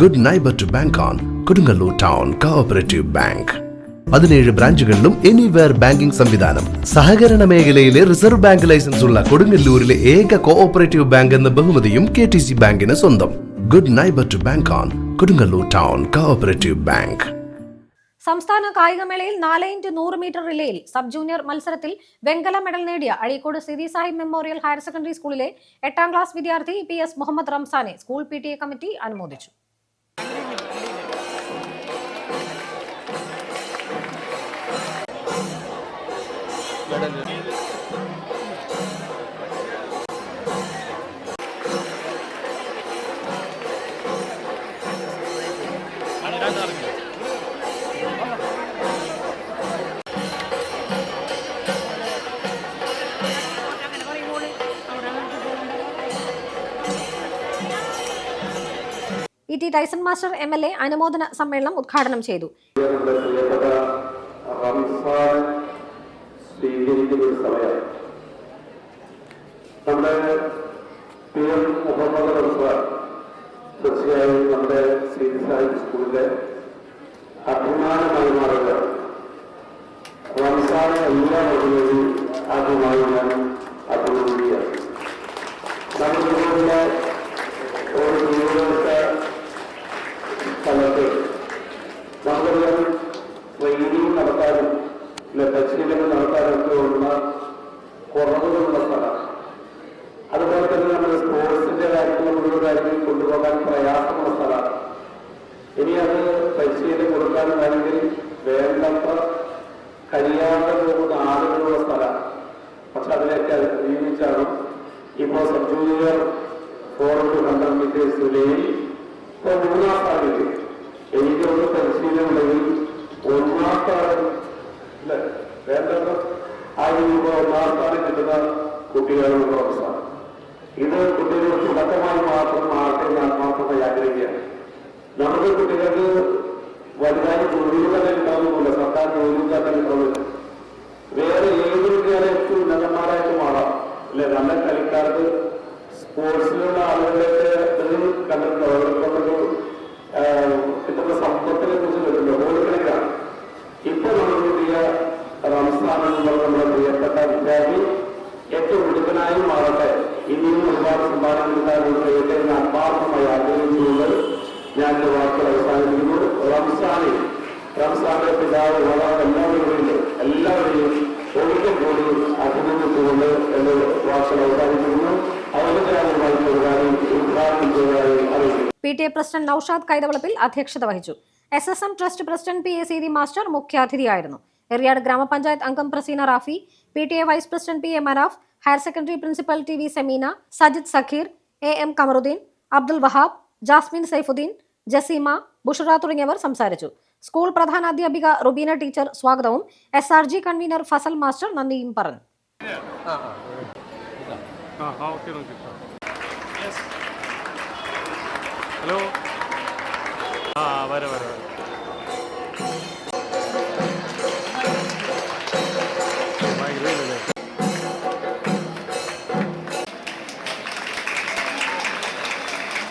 Good neighbour to bank on Kodungallur town cooperative bank പതിനേഴ് ബ്രാഞ്ചുകളിലും anywhere banking സംവിധാനം. സഹകരണ മേഖലയിലെ റിസർവ് ബാങ്ക് ലൈസൻസ് ഉള്ള കൊടുങ്ങല്ലൂരിലെ ഏക കോഓപ്പറേറ്റീവ് ബാങ്ക് എന്ന ബഹുമതിയും കെ ടി സി ബാങ്കിന് സ്വന്തം. Good neighbour to bank on Kodungallur town cooperative bank സംസ്ഥാന കായികമേളയിൽ നാല് ഇന്റു നൂറ് മീറ്റർ റിലേയിൽ സബ് ജൂനിയർ മത്സരത്തിൽ വെങ്കല മെഡൽ നേടിയ Azhikode Sidi Sahib memorial higher secondary സ്കൂളിലെ എട്ടാം ക്ലാസ് വിദ്യാർത്ഥി പി എസ് മുഹമ്മദ് റംസാനെ സ്കൂൾ പി കമ്മിറ്റി അനുമോദിച്ചു. E T Tyson master M L A അനുമോദന സമ്മേളനം ഉദ്ഘാടനം ചെയ്തു. സ്വീകരിക്കുന്ന ഒരു സമയം. നമ്മുടെ പി എം മുഹമ്മദ് തീർച്ചയായും നമ്മുടെ ശ്രീ സാഹിബ് സ്കൂളിലെ അഭിമാനമായി മാറുക റംസാനെ എല്ലാ വഴികളിലും ആദ്യമായി ഞാൻ അഭിനന്ദിക്കുകയാണ്. നമ്മുടെ അല്ലെ പരിശീലനം നടത്താനൊക്കെ ഉള്ള കുറവുകളുള്ള സ്ഥലമാണ് അതുപോലെ തന്നെ നമ്മൾ സ്പോർട്സിന്റെ കാര്യങ്ങൾ മുഴുവൻ കാര്യങ്ങൾ കൊണ്ടുപോകാൻ പ്രയാസമുള്ള സ്ഥലമാണ് ഇനി അത് പരിശീലനം കൊടുക്കാൻ വേണമെങ്കിൽ വേണ്ടത്ര കഴിയാതെ പോകുന്ന ആളുകളുള്ള സ്ഥലമാണ് പക്ഷെ അതിലേക്ക് അതിജീവിച്ചാണ് ഇപ്പോൾ sub junior four two hundred metres വിലയിൽ ഇപ്പോൾ മൂന്നാം സ്ഥാനത്ത്. എനിക്കൊന്ന് പരിശീലനമുണ്ടെങ്കിൽ ഒന്നാം കുട്ടികളുടെ അവസ്ഥ. ഇത് കുട്ടികളുടെ തുടക്കമായി മാത്രം ആകട്ടെ എന്ന് ആത്മാർത്ഥത ആഗ്രഹിക്കുകയാണ്. നമ്മുടെ കുട്ടികൾക്ക് വലുതായി ജോലിയിൽ തന്നെ ഉണ്ടാകുന്നില്ല സർക്കാർ ജോലിയിൽ തന്നെ ഉണ്ടാവില്ല വേറെ ഏത് വിദ്യാലയത്തിൽ ഉന്നതന്മാരായിട്ട് മാറാം. അല്ലെ? നല്ല കളിക്കാർക്ക് സ്പോർട്സിലുള്ള ആളുകളുടെ ഇത് കണ്ടിട്ടുണ്ടോ ഞാൻ P T A president Naushad Kaithavalappil അധ്യക്ഷത വഹിച്ചു. S S M trust president P A Seethi master മുഖ്യാതിഥിയായിരുന്നു. Eriyad ഗ്രാമപഞ്ചായത്ത് അംഗം Praseena Rafi P T A vice president P A Manaf higher secondary principal T V Semeena Sajid Sakheer A M Kamaruddin Abdul Wahab Jasmine Saifuddin Jaseema Bushra തുടങ്ങിയവർ സംസാരിച്ചു. School പ്രധാനാധ്യാപിക Rubeena teacher സ്വാഗതവും S R G convener Fasal master നന്ദിയും പറഞ്ഞു. Hello ആ വരെ വരെ.